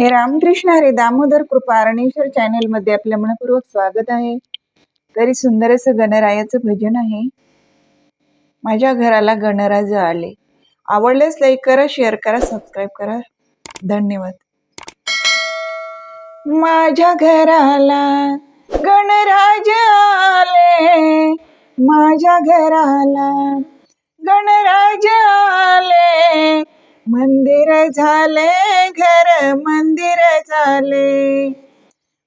हे रामकृष्ण हरे दामोदर कृपा अरणेश्वर चॅनलमध्ये आपलं मनपूर्वक स्वागत आहे. तरी सुंदर असं गणरायाचं भजन आहे. माझ्या घराला गणराज आले. आवडल्यास लाईक करा शेअर करा सबस्क्राईब करा. धन्यवाद. माझ्या घराला गणराज आले. माझ्या घराला गणराज आले. मंदिर झाले घर मंदिर झाले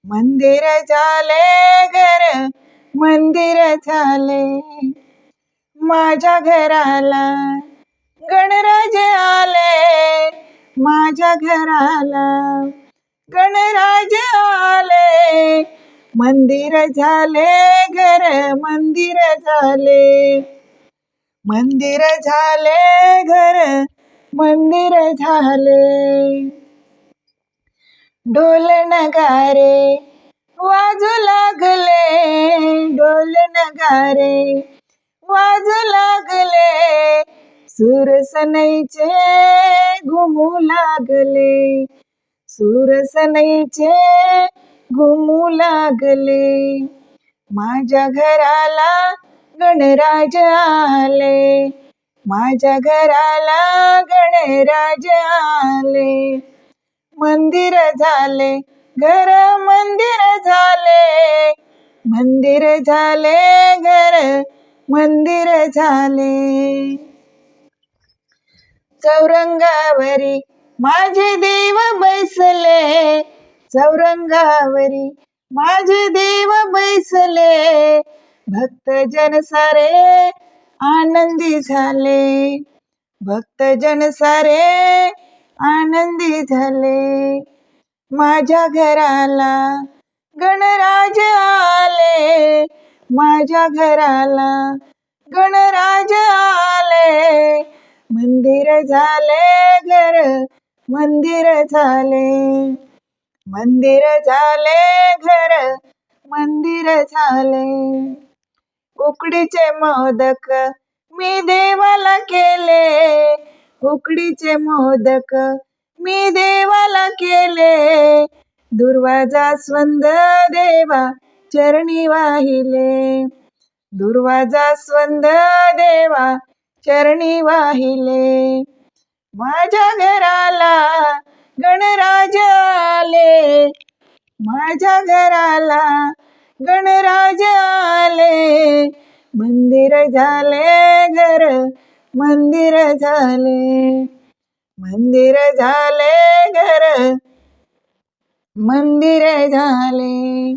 मंदिर झाले घर मंदिर झाले. माझ्या घराला गणराज आले. माझ्या घराला गणराज आले. मंदिर झाले घर मंदिर झाले. मंदिर झाले घर मंदिर झाले. ढोल नगारे वाजू लागले ढोल नगारे. वाजू लागले सुरसनईचे घुमू लागले. सुरसनईचे घुमू लागले. माझ्या घराला गणराज आले. माझ्या घराला गणराज आले. मंदिर झाले घर मंदिर झाले. मंदिर झाले घर मंदिर झाले. चौरंगावरी माझे देव बैसले चौरंगावरी माझे देव बैसले. भक्त जन सारे आनंदी झाले भक्तजन सारे आनंदी झाले. माझ्या घराला गणराज आले. माझ्या घराला गणराज आले. मंदिर झाले घर मंदिर झाले. मंदिर झाले घर मंदिर झाले. उकडीचे मोदक मी देवाला केले. उकडीचे मोदक मी देवाला केले. दुर्वाजा स्वंद देवा चरणी वाहिले. दुर्वाजा स्वंद देवा चरणी वाहिले. माझ्या घराला गणराज आले. माझ्या घराला गणराज आले. मंदिर झाले घर मंदिर झाले मंदिर झाले घर मंदिर झाले.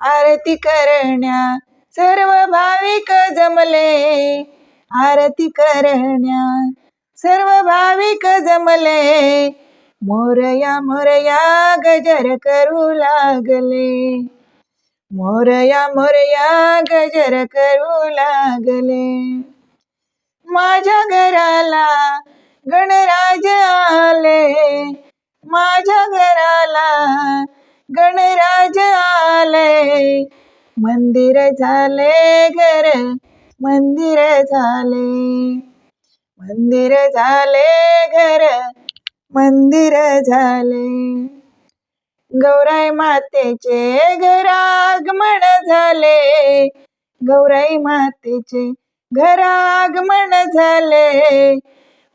आरती करण्या सर्व भाविक जमले आरती करण्या सर्व भाविक जमले. मोरया मोरया गजर करू लागले मोरया मोरया गजर करू लागले. माझ्या घराला गणराज आले. माझ्या घराला गणराज आले. मंदिर झाले घर मंदिर झाले. मंदिर झाले घर मंदिर झाले. गौराई मातेचे घरागमण झाले. गौराई मातेचे घरागमन झाले.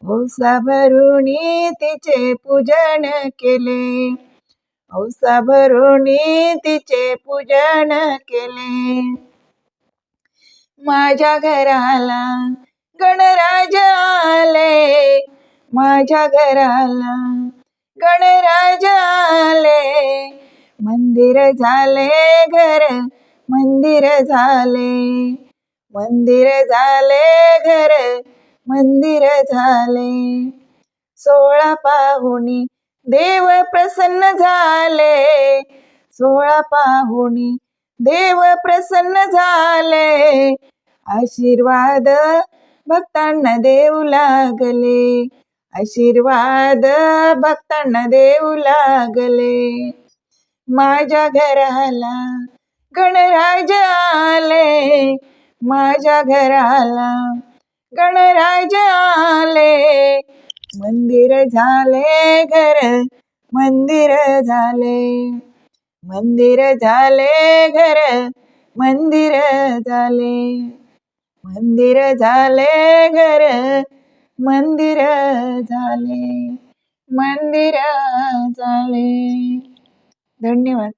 औसा भरुणी तिचे पूजन केले. औसा भरुणी तिचे पूजन केले. माझ्या घराला गणराज आले. माझ्या घराला गणराज आले. मंदिर झाले घर मंदिर झाले. मंदिर झाले घर मंदिर झाले. सोळा पाहुणी देव प्रसन्न झाले. सोळा पाहुणी देव प्रसन्न झाले. आशीर्वाद भक्तांना देऊ लागले. आशीर्वाद भक्तांना देऊ लागले. माझ्या घराला गणराज आले. माझ्या घराला गणराज आले. मंदिर झाले घर मंदिर झाले. मंदिर झाले घर मंदिर झाले. मंदिर झाले घर मंदिर झाले. मंदिर झाले. धन्यवाद.